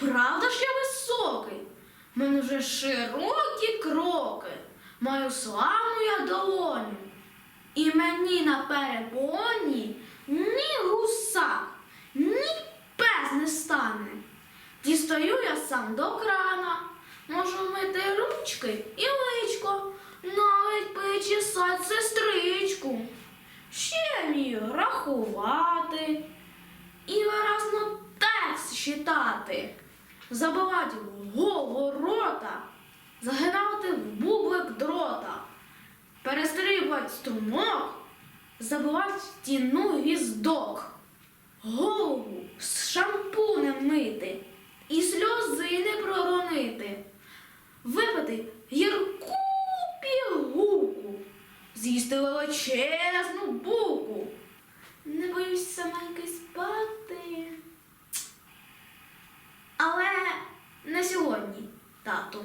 Правда ж я високий? В мене вже широкі кроки, маю славну я долоню. І мені на перепоні ні гусак, ні пес не стане. Дістаю я сам до крана, можу мити ручки і личко, навіть причесать сестричку. Ще вмію рахувати і виразно текст читати, забивати в голову загинати в бублик дрота, перестрибувати струмок, забивати стіну гвіздок, голову з шампунем мити і сльози не проронити, випити гірку пігулку, з'їсти величезну булку. Тату.